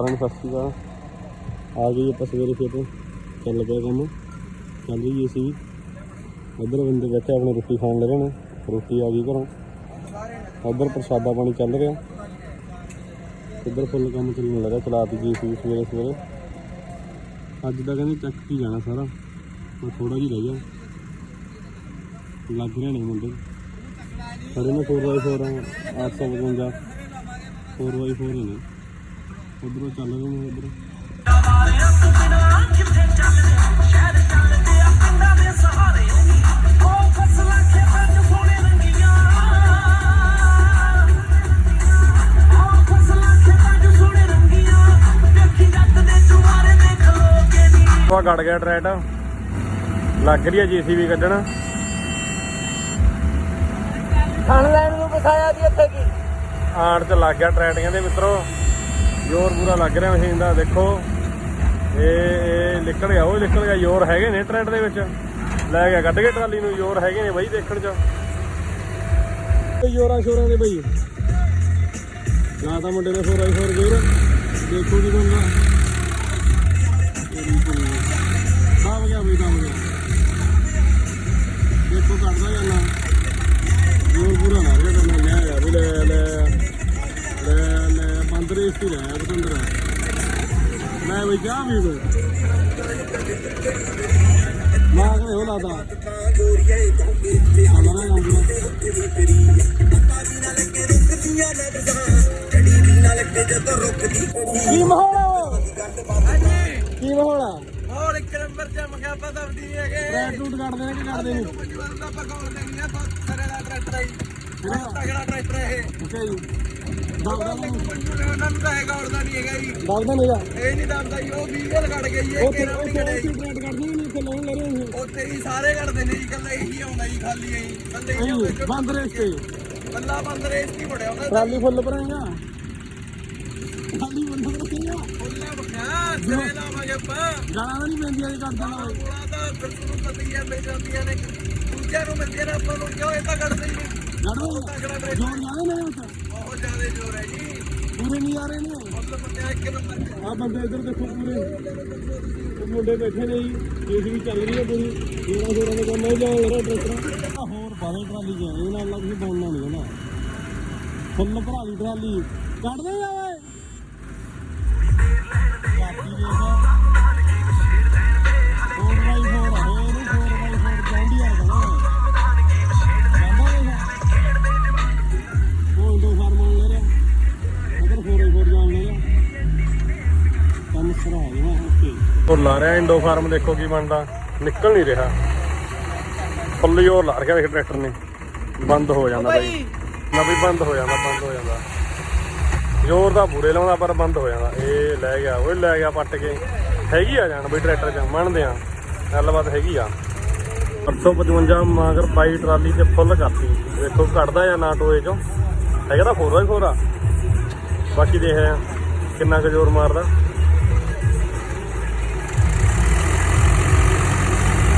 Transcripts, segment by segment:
ਸਾਰਿਆਂ ਨੂੰ ਸਤਿ ਸ਼੍ਰੀ ਅਕਾਲ। ਆ ਗਈ ਆਪਾਂ ਸਵੇਰੇ ਖੇਤੋਂ ਚੱਲ ਪਿਆ ਕੰਮ। ਚੱਲ ਰਹੀ ਸੀ ਉਧਰ ਬੰਦੇ ਬੈਠੇ ਆਪਣੇ ਰੋਟੀ ਖਾਣ ਲੈ ਰਹੇ ਨੇ। ਰੋਟੀ ਆ ਗਈ ਘਰੋਂ। ਉਧਰ ਪ੍ਰਸ਼ਾਦਾ ਪਾਣੀ ਚੱਲ ਰਿਹਾ। ਇੱਧਰ ਫੁੱਲ ਕੰਮ ਚੱਲਣ ਲੱਗਾ। ਚਲਾਤੀ ਜੀ ਸੀ ਸਵੇਰੇ ਸਵੇਰੇ। ਅੱਜ ਦਾ ਕਹਿੰਦੇ ਚੱਕ ਕੀ ਜਾਣਾ ਸਾਰਾ। ਮੈਂ ਥੋੜਾ ਜਿਹਾ ਰਹਿ ਗਿਆ। ਲੱਗ ਰਿਹਾ ਨਹੀਂ ਮੁੰਡੇ। ਸਾਰੇ ਨੇ 4x4 855 4x4 ਨੇ। ਉਧਰੋਂ ਚੱਲ ਰਹੇ ਨੇ ਉਧਰ ਵਾ ਗੜ ਗਿਆ ਟਰੈਟ। ਲੱਗ ਰਹੀ ਹੈ ਜੀਸੀਬੀ ਕੱਢਣ। ਖਾਣ ਲੈਣ ਨੂੰ ਫਸਾਇਆ ਦੀ ਇੱਥੇ ਕੀ? ਆੜ ਤੇ ਲੱਗ ਗਿਆ ਟਰੈਟ ਕਹਿੰਦੇ ਮਿੱਤਰੋ। ਜ਼ੋਰ ਪੂਰਾ ਲੱਗ ਰਿਹਾ ਮਸ਼ੀਨ ਦਾ, ਦੇਖੋ। ਇਹ ਇਹ ਨਿਕਲ ਗਿਆ, ਉਹ ਨਿਕਲ ਗਿਆ, ਜ਼ੋਰ ਹੈਗੇ ਨੇ ਟਰੈਟ ਦੇ ਵਿੱਚ। ਲੈ ਗਿਆ, ਕੱਢ ਕੇ ਟਰਾਲੀ ਨੂੰ, ਜ਼ੋਰ ਹੈਗੇ ਨੇ ਬਾਈ ਦੇਖਣ ਚ। ਜ਼ੋਰਾਂ ਸ਼ੋਰਾਂ ਦੇ ਬਈ। ਨਾ ਤਾਂ ਮੁੰਡੇ ਨੇ 4x4 ਜ਼ੋਰ। ਦੇਖੋ ਜੀ ਬਣਦਾ ਦਬ ਗਿਆ ਬਈ ਦਬ ਗਿਆ। ਦੇਖੋ, ਕੱਢਦਾ ਜਾਂਦਾ। ਜ਼ੋਰ ਪੂਰਾ ਲੱਗ ਰਿਹਾ ਤਾਂ ਲੈ ਵੀ ਲੈ ਲੈ ਰੇਸ ਹੀ ਲੈ ਬਤੰਦਰ ਲੈ ਬਈ ਜਾ ਵੀ ਕੇ ਹੋ ਲਾਦਾ ਚੱਲਣਾ ਜਾਂਦੀ ਕੀ ਮਾਹੌਲ ਕੀ ਮਾਹੌਲ ਆ? ਹੋਰ ਇੱਕ ਨੰਬਰ ਚ ਮਗਾ ਪਤਾ ਵੀ ਹੈਗੇ। ਰੈਡ ਰੂਟ ਕੱਢਦੇ ਨੇ ਕਿ ਕੱਢਦੇ ਨਹੀਂ? ਮਜੂਰ ਦਾ ਪਕਾਉਣ ਦੇਣੀ ਆ ਸਰੇ ਦਾ ਟਰੈਕਟਰ ਹੈ। ਤਗੜਾ ਟਰੈਕਟਰ ਹੈ ਇਹ। ਅੱਛਾ ਜੀ। ਦਬਦਾ ਨਹੀਂ ਤਾਂ ਹੈਗਾ ਉੜਦਾ ਨਹੀਂ ਹੈਗਾ ਜੀ। ਦਬਦਾ ਨਹੀਂ ਆ ਇਹ ਨਹੀਂ ਦਬਦਾ ਜੀ ਉਹ ਵੀਗਲ ਕੱਢ ਗਈ ਹੈ ਉਹ ਵੀ ਤੇ ਕੜੇ ਰੈਡ ਕੱਢਦੇ ਨਹੀਂ ਇੱਥੇ ਲਾਉਣ ਲੈ ਰਹੇ ਹੋ ਉੱਥੇ ਹੀ ਸਾਰੇ ਕੱਢਦੇ ਨੇ ਜੀ ਕੱਲਾ ਇਹੀ ਆਉਂਦਾ ਜੀ ਖਾਲੀ ਐਂ ਕੱਲੇ ਹੀ ਨਹੀਂ ਆਉਂਦੇ ਬੰਦ ਰੇਸ ਤੇ ਬੱਲਾ ਬੰਦ ਰੇਸ ਕੀ ਬੜਿਆ ਉਹਨਾਂ ਦਾ ਟਰਾਲੀ ਫੁੱਲ ਭਰਾਏਗਾ। ਟਰਾਲੀ ਬੰਦ ਰੱਖੇਗਾ ਬੋਲਿਆ ਬਖਿਆ ਦਾ ਮਗਪਾ ਗਾਲਾਂ ਤਾਂ ਨਹੀਂ ਪੈਂਦੀਆਂ ਇਹ ਕਰਦਾ ਨਾ। ਕੋਲਾ ਤਾਂ ਬਿਲਕੁਲ ਪਤੀਆਂ ਮਿਲ ਜਾਂਦੀਆਂ ਨੇ। ਦੂਜਿਆਂ ਨੂੰ ਮਿਲਦੀਆਂ ਨੇ ਆਪਾਂ ਨੂੰ ਕਿਉਂ ਇਹ ਤਾਂ ਕੱਢਦੇ ਹੀ ਨਹੀਂ। ਜੋਰ ਜਾਣੇ ਨੇ ਉੱਥੇ। ਜ਼ਿਆਦਾ ਜ਼ੋਰ ਹੈ ਜੀ ਪੂਰੇ ਨਹੀਂ ਆ ਰਹੇ ਨੇ। ਮਤਲਬ ਬੰਦਿਆ ਇੱਕ ਨੰਬਰ ਆ ਬੰਦੇ ਇੱਧਰ ਦੇਖੋ ਪੂਰੇ। ਮੁੰਡੇ ਬੈਠੇ ਨੇ ਜੀ। ਕੇਸ ਵੀ ਚੱਲ ਰਹੀ ਹੈ ਪੂਰੀ। ਜੋਰਾਂ ਜੋਰਾਂ ਦੇ ਕੰਮ ਹੈ ਜਾਣ ਲੜਾ ਟਰੈਕਟਰ ਹੋਰ ਬਾਰੇ ਟਰਾਲੀ ਗਿਆ ਇਹ ਨਾਲ ਤੁਸੀਂ ਬੋਲਣਾ ਨਹੀਂ ਨਾ ਫੁੱਲ ਭਰਾ ਲਈ ਟਰਾਲੀ। ਕੱਢਦੇ ਜਾ ਓਏ ਕੰਮ ਸਰਾ ਗਿਆ ਓਕੇ। ਉਹ ਲਾ ਰਿਹਾ ਇੰਡੋ ਫਾਰਮ ਦੇਖੋ ਕੀ ਬਣਦਾ। ਨਿਕਲ ਨਹੀਂ ਰਿਹਾ। ਫੁੱਲ ਜ਼ੋਰ ਲਾ ਰਿਹਾ ਦੇਖ ਟਰੈਕਟਰ ਨੇ। ਬੰਦ ਹੋ ਜਾਂਦਾ ਬਾਈ। ਨਾ ਵੀ ਬੰਦ ਹੋ ਜਾਂਦਾ ਬੰਦ ਹੋ ਜਾਂਦਾ। ਜ਼ੋਰ ਦਾ ਬੂਰੇ ਲਾਉਂਦਾ ਪਰ ਬੰਦ ਹੋ ਜਾਂਦਾ। ਇਹ ਲੈ ਗਿਆ ਉਹ ਲੈ ਗਿਆ ਪੱਟ ਕੇ। ਹੈਗੀ ਆ ਜਾਣ ਬਈ ਟਰੈਕਟਰ ਚ ਮੰਨਦੇ ਆ। ਗੱਲਬਾਤ ਹੈਗੀ ਆ। 855 ਮਾਗਰ ਪਾਈ ਟਰਾਲੀ ਤੇ ਫੁੱਲ ਕਰਤੀ। ਦੇਖੋ ਕੱਢਦਾ ਜਾਂ ਨਾ ਟੋਏ ਚੋਂ। ਹੈਗਾ ਤਾਂ 4x4 ਆ। ਬਾਕੀ ਦੇਖਦੇ ਆ ਕਿੰਨਾ ਕੁ ਜ਼ੋਰ ਮਾਰਦਾ।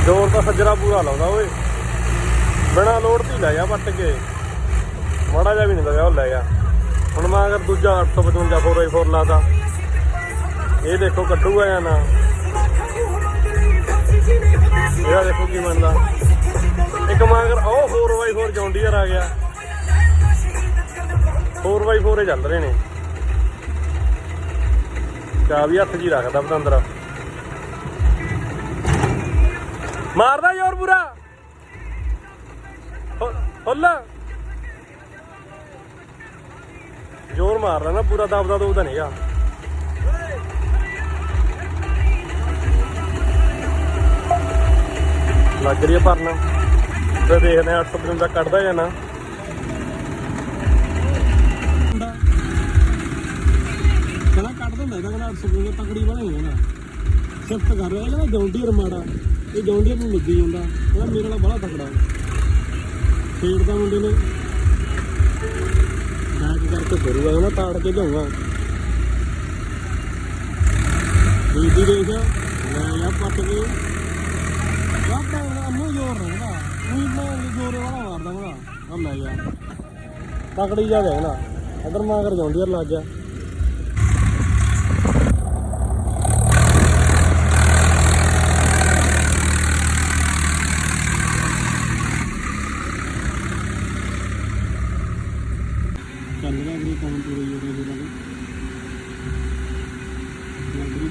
ਜ਼ੋਰ ਤਾਂ ਸੱਜਰਾ ਪੂਰਾ ਲਾਉਂਦਾ ਓਏ। ਬਿਨਾ ਲੋਡ ਤੇ ਹੀ ਲੈ ਗਿਆ ਵੱਟ ਕੇ। ਮਾੜਾ ਜਿਹਾ ਵੀ ਨਹੀਂ ਲੱਗਿਆ ਉਹ ਲੈ ਗਿਆ ਹੁਣ ਮੈਂ ਅਗਰ ਦੂਜਾ 855 4x4 ਲਾਦਾ ਇਹ ਦੇਖੋ ਕੱਢੂਗਾ ਜਾਂ ਨਾ। ਇਹ ਦੇਖੋ ਕੀ ਬਣਦਾ। ਇੱਕ ਮੈਂ ਅਗਰ ਉਹ 4x4 ਜੌਂਡੀਅਰ ਆ ਗਿਆ। 4x4 ਹੀ ਚੱਲ ਰਹੇ ਨੇ। ਚਾਬੀ ਹੱਥ ਜੀ ਹੀ ਰੱਖਦਾ ਪਤੰਦਰ। ਮਾਰਦਾ ਯਾਰ ਪੂਰਾ। ਹੁੱਲ ਜ਼ੋਰ ਮਾਰਦਾ ਨਾ ਪੂਰਾ, ਦਬਦਾ ਦੋਦਾ ਨਹੀਂਗਾ ਲੱਗ ਰਹੀ ਹੈ ਭਰਨ। ਤੇ ਦੇਖਦੇ ਆ 855 ਕੱਢਦਾ ਜਾਂ ਨਾ। ਕਹਿੰਦਾ ਕੱਢ ਦਿੰਦਾ ਇਹਦਾ ਕਹਿੰਦਾ 855 ਤਕੜੀ ਬਣਾ ਹੀ ਸ਼ਿਫਟ ਕਰ ਰਿਹਾ ਕਹਿੰਦਾ ਜੌਂਡੀਅਰ ਮਾੜਾ ਇਹ ਜੌਂਡੀਅਰ ਨੂੰ ਲੱਗੀ ਜਾਂਦਾ। ਕਹਿੰਦਾ ਮੇਰੇ ਨਾਲ ਬੜਾ ਤਕੜਾ ਖੇਡਦਾ ਮੁੰਡੇ ਨੇ। ਬੈਕ ਕਰਕੇ ਫਿਰੂਗਾ ਕਹਿੰਦਾ ਤਾੜ ਕੇ ਜਾਊਗਾ। ਦੀਦੀ ਦੇਖ, ਲੈ ਆ ਪੱਟ ਕੇ। ਵਾਪਾ ਅੰਨੂ ਜ਼ੋਰ ਰਹਿੰਦਾ ਉਹੀ ਮੈਂ ਜ਼ੋਰ ਵਾਲਾ ਮਾਰਦਾ ਮੈਂ ਆ ਲੈ ਤਕੜੀ ਜਾ ਗਿਆ ਨਾ। ਅਦਰ ਮਾਗਰ ਜੌਂਡੀਅਰ ਲੱਗ ਗਿਆ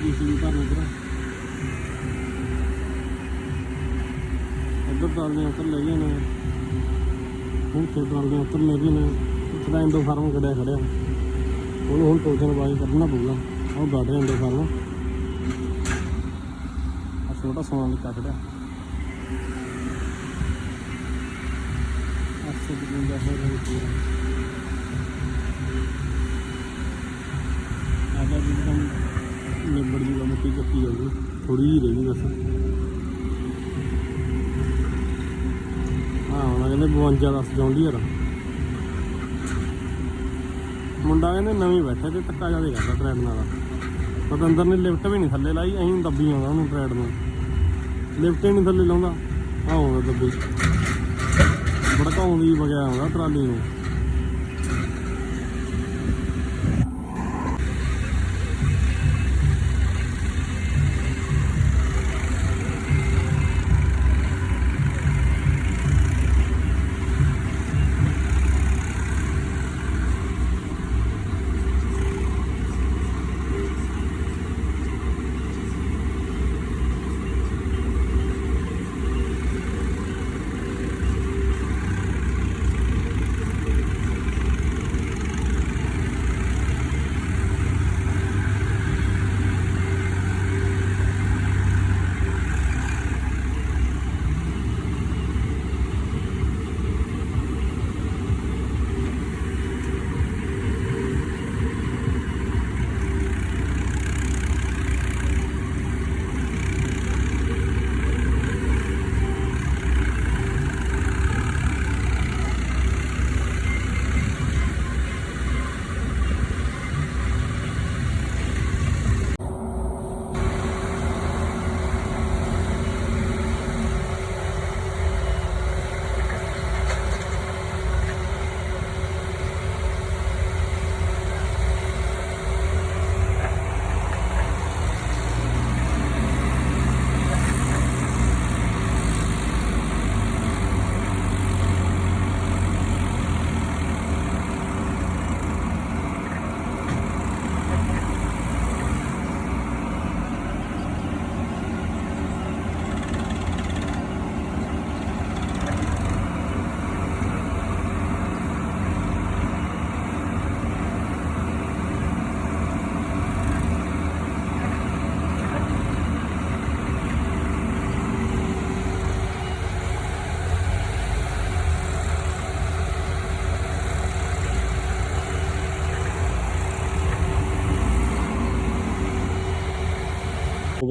ਮੱਛਲੀ ਭਰਨ ਉਧਰ ਉਧਰ ਟਰਾਲੀਆਂ ਉੱਤਰ ਲੈ ਗਏ ਨੇ ਹੁਣ ਉੱਤਰ ਲੈ ਨੇ ਉੱਥੇ ਦਾ ਇੰਡੋ ਫਾਰਮ ਖੜਿਆ ਖੜਿਆ ਉਹਨੂੰ ਹੁਣ ਟੋਕਨ ਬਾਈ ਕਰਨਾ ਪਊਗਾ। ਉਹ ਗੱਡ ਰਿਹਾ ਇੰਡੋ ਫਾਰਮ ਆ ਛੋਟਾ ਸਮਾਨ ਲਿਖਾ ਖੜਿਆ 855 ਹੋ। ਰਹੀ ਪੂਰਾ ਆਦਾ ਜਿੱਦਾਂ ਨਿਬੜ ਜੂਗਾ, ਮਿੱਟੀ ਚੱਕੀ ਜਾਊਗੀ। ਥੋੜੀ ਜਿਹੀ ਰਹਿ ਗਈ ਬਸ। ਹਾਂ ਉਹਨਾਂ ਕਹਿੰਦੇ 52 ਦੱਸ ਜਾਉਂਦੀ ਯਾਰ। ਮੁੰਡਾ ਕਹਿੰਦੇ ਨਵੀਂ ਬੈਠੇ ਤੇ ਧੱਕਾ ਜ਼ਿਆਦਾ ਕਰਦਾ ਟਰੈਡ ਨਾਲ ਦਾ ਅੰਦਰ ਨੇ ਲਿਫਟ ਵੀ ਨਹੀਂ ਥੱਲੇ ਲਾਈ ਐਂ ਦੱਬੀ ਆਉਂਦਾ ਉਹਨੂੰ ਟਰੈਡ ਨੂੰ ਲਿਫਟ ਹੀ ਨਹੀਂ ਥੱਲੇ ਲਾਉਂਦਾ। ਆਹ ਹੋਵੇ ਦੱਬੀ। ਭੜਕਾਉਂਦੀ ਵਗਿਆ ਆਉਂਦਾ ਟਰਾਲੀ ਨੂੰ।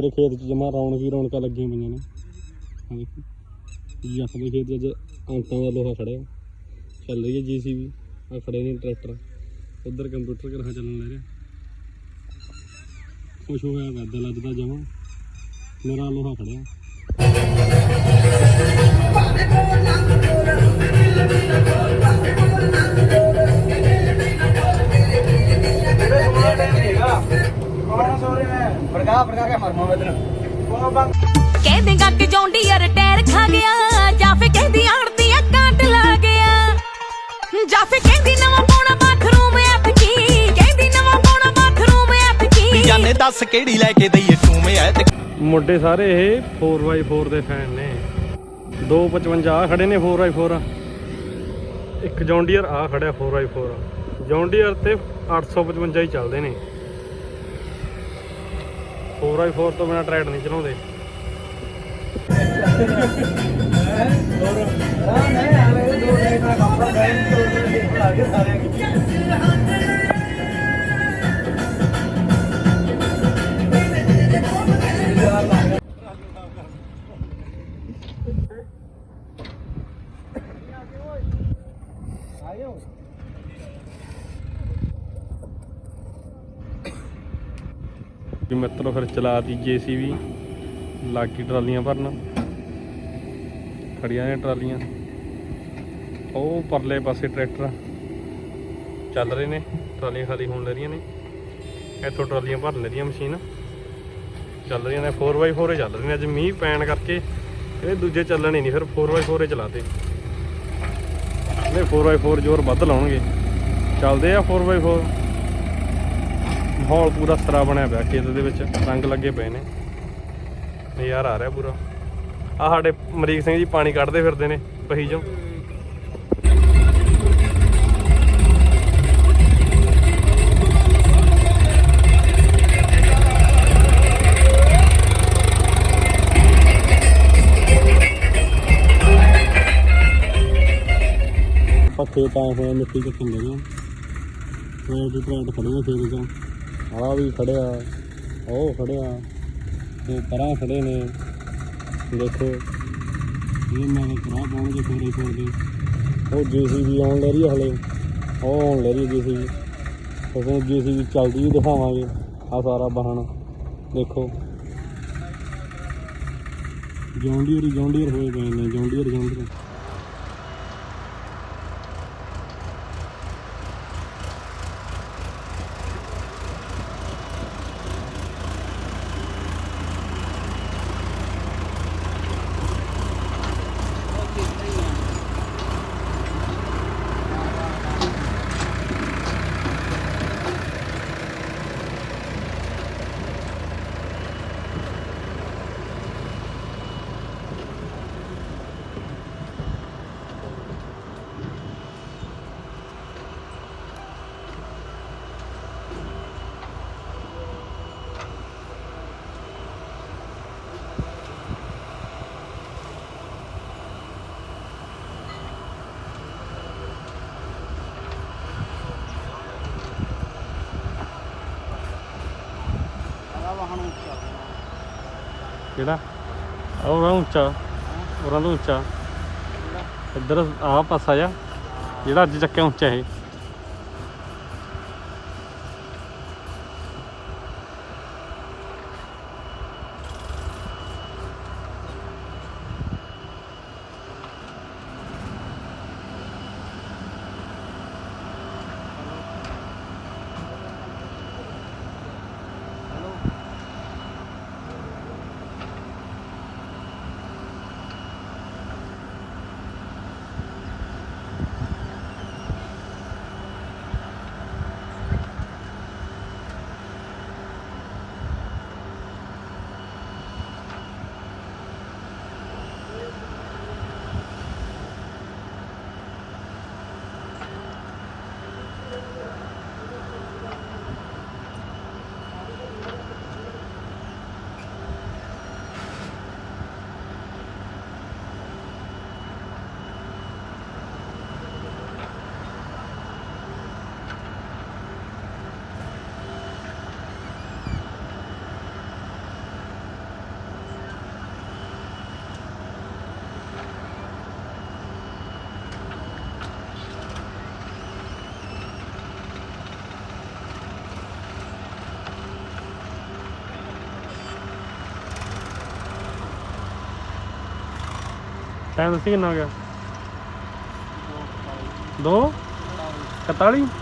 ਉਹਦੇ ਖੇਤ 'ਚ ਜਮਾ ਰੌਣਕ ਹੀ ਰੌਣਕਾਂ ਲੱਗੀਆਂ ਪਈਆਂ ਨੇ ਆ ਦੇਖੋ ਜੱਟ ਦੇ ਖੇਤ 'ਚ ਅੱਜ ਅੰਤਾਂ ਦਾ ਲੋਹਾ ਖੜਿਆ ਚੱਲ ਰਹੀ ਹੈ ਜੀਸੀਬੀ ਆ ਖੜੇ ਨੇ ਟਰੈਕਟਰ ਉਧਰ ਕੰਪਿਊਟਰ ਘਰਾਂ ਚੱਲਣ ਲੈ ਰਿਹਾ ਖੁਸ਼ ਹੋਇਆ ਵਾ ਦਿਲ ਅੱਜ ਦਾ ਜਮਾ ਮੇਰਾ ਲੋਹਾ ਖੜਿਆ ਭੜਕਾ ਭੜਕਾ ਕੇ ਮਰਮਾ ਬਦਨ ਕਹਿੰਦੇ ਗੱਗ ਜੌਂਡੀਅਰ ਟਾਇਰ ਖਾ ਗਿਆ ਜਾਂ ਫੇ ਕਹਿੰਦੀ ਆੜਦੀ ਆ ਕਾਟ ਲਾ ਗਿਆ। ਜਾਂ ਫੇ ਕਹਿੰਦੀ ਨਵਾਂ ਪਾਉਣਾ ਬਾਥਰੂਮ ਐਫਜੀ ਕਹਿੰਦੀ ਨਵਾਂ ਪਾਉਣਾ ਬਾਥਰੂਮ ਐਫਜੀ ਜਾਨੇ ਦੱਸ ਕਿਹੜੀ ਲੈ ਕੇ ਦਈਏ ਤੂੰ ਮੈਂ ਤੇ ਮੁੰਡੇ ਸਾਰੇ ਇਹ 4x4 ਦੇ ਫੈਨ ਨੇ। 255 ਆ ਖੜੇ ਨੇ 4x4 ਇੱਕ ਜੌਂਡੀਅਰ ਆ ਖੜਿਆ 4x4 ਜੌਂਡੀਅਰ ਤੇ 855 ਹੀ ਚੱਲਦੇ ਨੇ। 4x4 ਤੋਂ ਬਿਨਾ ਟਰੈਡ ਨਹੀਂ ਚਲਾਉਂਦੇ। ਹਾਂ ਨਹੀਂ ਆਲੇ ਦੋ ਦੇ ਦਾ ਕੰਮ ਕਰ ਰਹੇ ਤੋਂ ਲਾ ਕੇ ਸਾਰੇ ਵੀ ਮਿੱਤਰੋ ਫਿਰ ਚਲਾਤੀ ਜੀਸੀਬੀ, ਲਾਗੀ ਟਰਾਲੀਆਂ ਭਰਨ। ਖੜੀਆਂ ਨੇ ਟਰਾਲੀਆਂ। ਉਹ ਪਰਲੇ ਪਾਸੇ ਟਰੈਕਟਰ ਚੱਲ ਰਹੇ ਨੇ, ਟਰਾਲੀਆਂ ਖਾਲੀ ਹੋਣ ਲੈ ਰਹੀਆਂ ਨੇ। ਇੱਥੋਂ ਟਰਾਲੀਆਂ ਭਰਨ ਲੈ ਰਹੀਆਂ ਮਸ਼ੀਨ। ਚੱਲ ਰਹੀਆਂ ਨੇ 4x4 ਹੀ ਚੱਲ ਰਹੀਆਂ ਨੇ। ਅੱਜ ਮੀਂਹ ਪੈਣ ਕਰਕੇ ਇਹ ਦੂਜੇ ਚੱਲਣੇ ਨਹੀਂ, ਫਿਰ 4x4 ਹੀ ਚਲਾਤੇ। ਨੇ 4x4 ਜ਼ੋਰ ਵੱਧ ਲਾਉਣਗੇ। ਚੱਲਦੇ ਆ 4x4 ਮਾਹੌਲ ਪੂਰਾ ਸਰਾ ਬਣਿਆ ਪਿਆ, ਖੇਤ ਦੇ ਵਿੱਚ ਰੰਗ ਲੱਗੇ ਪਏ ਨੇ। ਨਜ਼ਾਰਾ ਆ ਰਿਹਾ ਪੂਰਾ। ਆ ਸਾਡੇ ਮਰੀਕ ਸਿੰਘ ਜੀ ਪਾਣੀ ਕੱਢਦੇ ਫਿਰਦੇ ਨੇ, ਪਹੀ ਚੋਂ। ਪੱਕੇ ਪਾਏ ਹੋਏ ਮਿੱਟੀ ਚ ਖਿੰਦੇ ਨੇ ਟਰੈਕਟਰ ਟਰੈਕਟਰ ਖੜੇ ਨੇ ਖੇਤ ਚ। ਆ ਵੀ ਖੜਿਆ, ਉਹ ਖੜਿਆ ਉਹ ਪਰਾਂ ਖੜੇ ਨੇ। ਦੇਖੋ, ਇਹ ਮੈਂ ਕਰਾ ਪਾਉਣਗੇ ਫੋਰੇ ਫੋਰਦੇ ਉਹ ਜੀਸੀਬੀ ਆਉਣ ਲੈ ਰਹੀ ਹੈ ਹਲੇ। ਉਹ ਆਉਣ ਲੈ ਰਹੀ ਹੈ ਜੀਸੀਬੀ। ਉਹ ਜੀਸੀਬੀ ਚੱਲਦੀ ਵੀ ਦਿਖਾਵਾਂਗੇ ਆ ਸਾਰਾ ਵਾਹਣ ਦੇਖੋ। ਜੌਂਡੀਅਰ ਹੀ ਜੌਂਡੀਅਰ ਹੋਏ ਪਏ ਨੇ, ਜੌਂਡੀਅਰ ਜੌਂਡੀਅਰ। ਕਿਹੜਾ? ਉਹ ਨਾ ਉੱਚਾ। ਉਹਨਾਂ ਤੋਂ ਉੱਚਾ। ਇੱਧਰ ਆਹ ਪਾਸਾ ਜਾ ਜਿਹੜਾ ਅੱਜ ਚੱਕਿਆ ਉੱਚਾ ਇਹ। ਟਾਈਮ ਦੱਸੀ ਕਿੰਨਾ ਹੋ ਗਿਆ? 2 41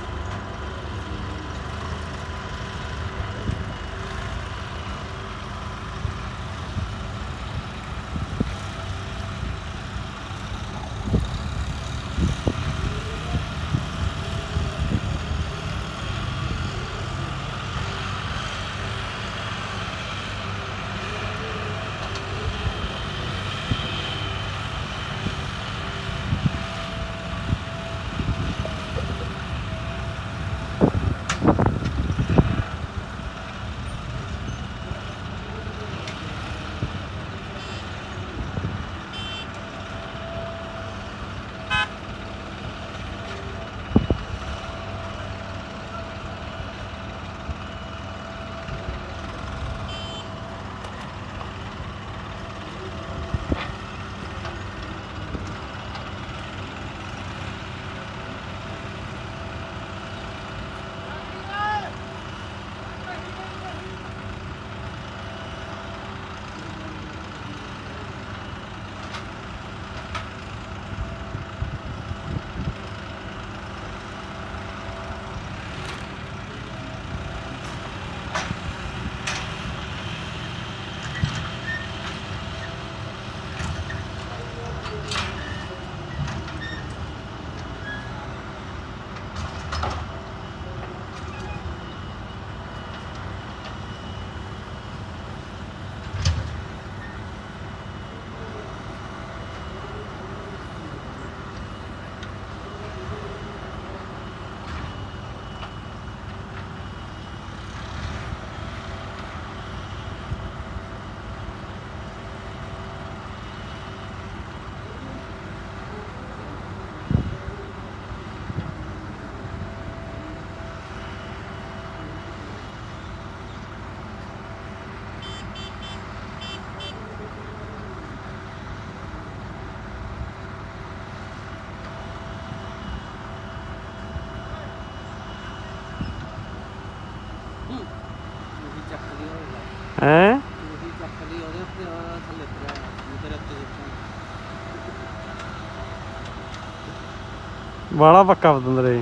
ਬਾਲਾ ਪੱਕਾ ਪਤੰਦਰੇ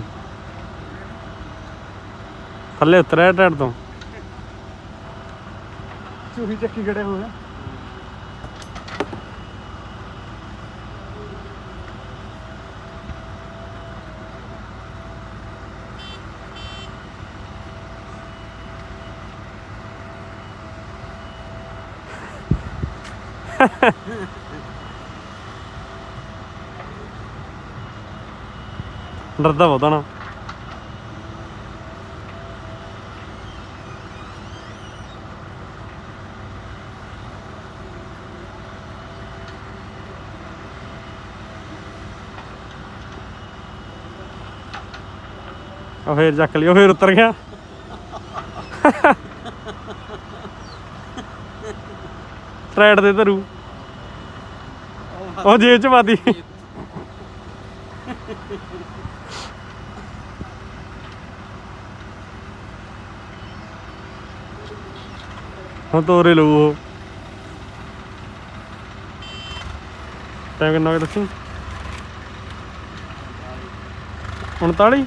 ਥੱਲੇ ਉਤਰਿਆ ਟੈਡ ਤੋਂ। ਚੂਹੀ ਚੱਕੀ ਖੜੇ ਹੋਏ ਡਰਦਾ ਬਹੁਤਾ ਨਾ। ਉਹ ਫੇਰ ਚੱਕ ਲਈ ਉਹ ਫੇਰ ਉਤਰ ਗਿਆ। ਟਰੈਡ ਦੇ ਧਰੂ। ਉਹ ਜੇਬ ਚ ਪਾਦੀ ਹੁਣ ਤੋਰੇ ਲਊ ਉਹ। ਟਾਈਮ ਕਿੰਨਾ ਕੁ ਦੱਸੀ? 39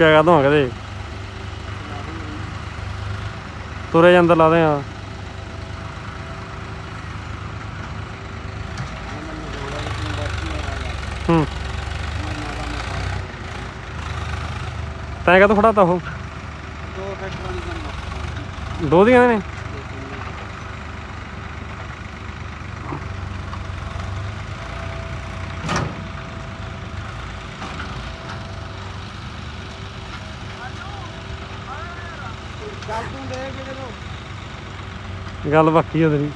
ਰੋਕਿਆ ਕਦੋਂ ਕਦੇ? ਤੁਰੇ ਜਾਂਦੇ ਲਾ ਦੇ ਆ। ਹੂੰ। ਤੈਂ ਕਦੋਂ ਫੜਾਤਾ ਉਹ? ਦੋ ਦੀਆਂ ਨੇ ਚੱਲ ਤੂੰ ਦੇ ਕਿਹੜੇ ਨੂੰ ਗੱਲ ਬਾਕੀ ਆ ਤੇਰੀ।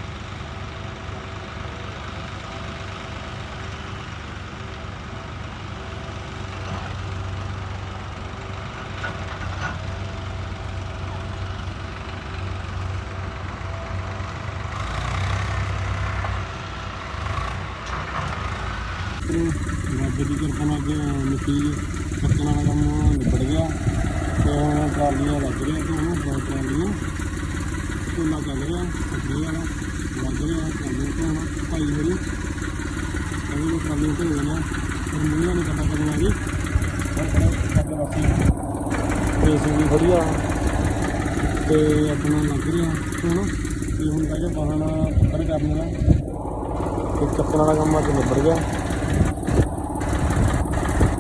ਬਾਬੇ ਦੀ ਕਿਰਪਾ ਨਾਲ ਅੱਗੇ ਮਿੱਟੀ ਚੱਕਣ ਵਾਲਾ ਕੰਮ ਨਿਬੜ ਗਿਆ ਤੇ ਹੁਣ ਟਰਾਲੀਆਂ ਲੱਗ ਰਹੀਆਂ ਤੇ ਉਹਨੂੰ ਬਹੁਤ ਟਰਾਲੀਆਂ ਝੋਨਾ ਚੱਲ ਰਿਹਾ ਅੱਗੇ ਵਾਲਾ ਲੱਗ ਰਿਹਾ ਟਰਾਲੀਆਂ ਤੇ ਭਾਈ ਮੇਰੀ ਕਹਿੰਦੇ ਨੂੰ ਟਰਾਲੀਆਂ ਤੇ ਲੈਣਾ ਪਰ ਮੂੰਹਾਂ ਨੂੰ ਪਤਾ ਕਰਨ ਲੱਗੀ ਪਰ ਰੇਸਿੰਗ ਵੀ ਵਧੀਆ। ਤੇ ਆਪਣਾ ਲੱਗ ਰਿਹਾ। ਹੁਣ ਤੇ ਹੁਣ ਤਾਂ ਕਿ ਬਾਹਣਾ ਪੱਕਰ ਕਰਨਾ। ਤੇ ਚੱਕਣ ਵਾਲਾ ਕੰਮ ਅੱਜ ਨਿਬੜ ਗਿਆ।